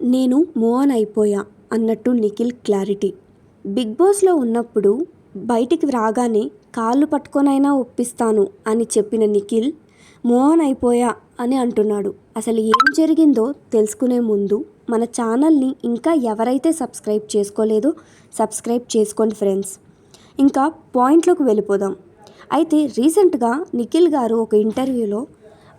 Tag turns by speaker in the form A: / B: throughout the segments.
A: నేను మూవ్ అయిపోయా అన్నట్టు నిఖిల్ క్లారిటీ. బిగ్ బాస్లో ఉన్నప్పుడు బయటికి రాగానే కాళ్ళు పట్టుకొనైనా ఒప్పిస్తాను అని చెప్పిన నిఖిల్ మూవ్ అయిపోయా అని అంటున్నాడు. అసలు ఏం జరిగిందో తెలుసుకునే ముందు మన ఛానల్ని ఇంకా ఎవరైతే సబ్స్క్రైబ్ చేసుకోలేదో సబ్స్క్రైబ్ చేసుకోండి ఫ్రెండ్స్. ఇంకా పాయింట్లోకి వెళ్ళిపోదాం. అయితే రీసెంట్గా నిఖిల్ గారు ఒక ఇంటర్వ్యూలో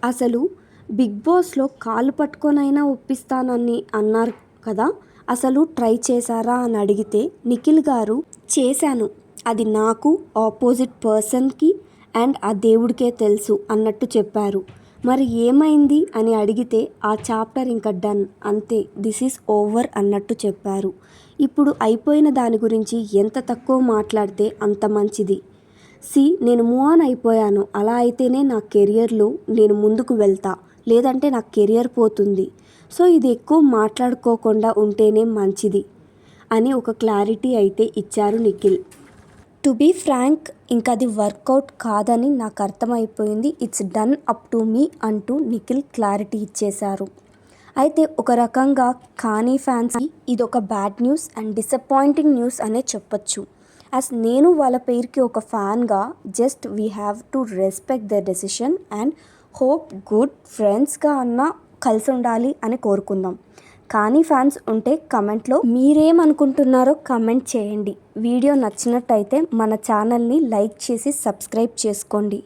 A: అసలు బిగ్ బాస్లో కాళ్ళు పట్టుకొనైనా ఒప్పిస్తానని అన్నారు కదా అసలు ట్రై చేశారా అని అడిగితే నిఖిల్ గారు చేశాను. అది నాకు ఆపోజిట్ పర్సన్కి అండ్ ఆ దేవుడికే తెలుసు అన్నట్టు చెప్పారు. మరి ఏమైంది అని అడిగితే ఆ చాప్టర్ ఇంకా డన్. అంతే. దిస్ ఈజ్ ఓవర్ అన్నట్టు చెప్పారు. ఇప్పుడు అయిపోయిన దాని గురించి ఎంత తక్కువ మాట్లాడితే అంత మంచిది. సి నేను మూవ్ ఆన్ అయిపోయాను. అలా అయితేనే నా కెరియర్లో నేను ముందుకు వెళ్తా. లేదంటే నా కెరియర్ పోతుంది. సో ఇది ఎక్కువ మాట్లాడుకోకుండా ఉంటేనే మంచిది అని ఒక క్లారిటీ అయితే ఇచ్చారు నిఖిల్. టు బీ ఫ్రాంక్ ఇంకా అది వర్కౌట్ కాదని నాకు అర్థమైపోయింది. It's done up to me అంటూ నిఖిల్ క్లారిటీ ఇచ్చేశారు. అయితే ఒక రకంగా కానీ ఫ్యాన్స్ ఇది ఒక bad news and disappointing news అనే చెప్పొచ్చు. యాజ్ నేను వాళ్ళ పేరుకి ఒక ఫ్యాన్గా just we have to respect the decision and hope good ఫ్రెండ్స్గా అన్న కలిసి ఉండాలి అని కోరుకుందాం. కానీ ఫ్యాన్స్ ఉంటే కమెంట్లో మీరేమనుకుంటున్నారో కమెంట్ చేయండి. వీడియో నచ్చినట్టయితే మన ఛానల్ని లైక్ చేసి సబ్స్క్రైబ్ చేసుకోండి.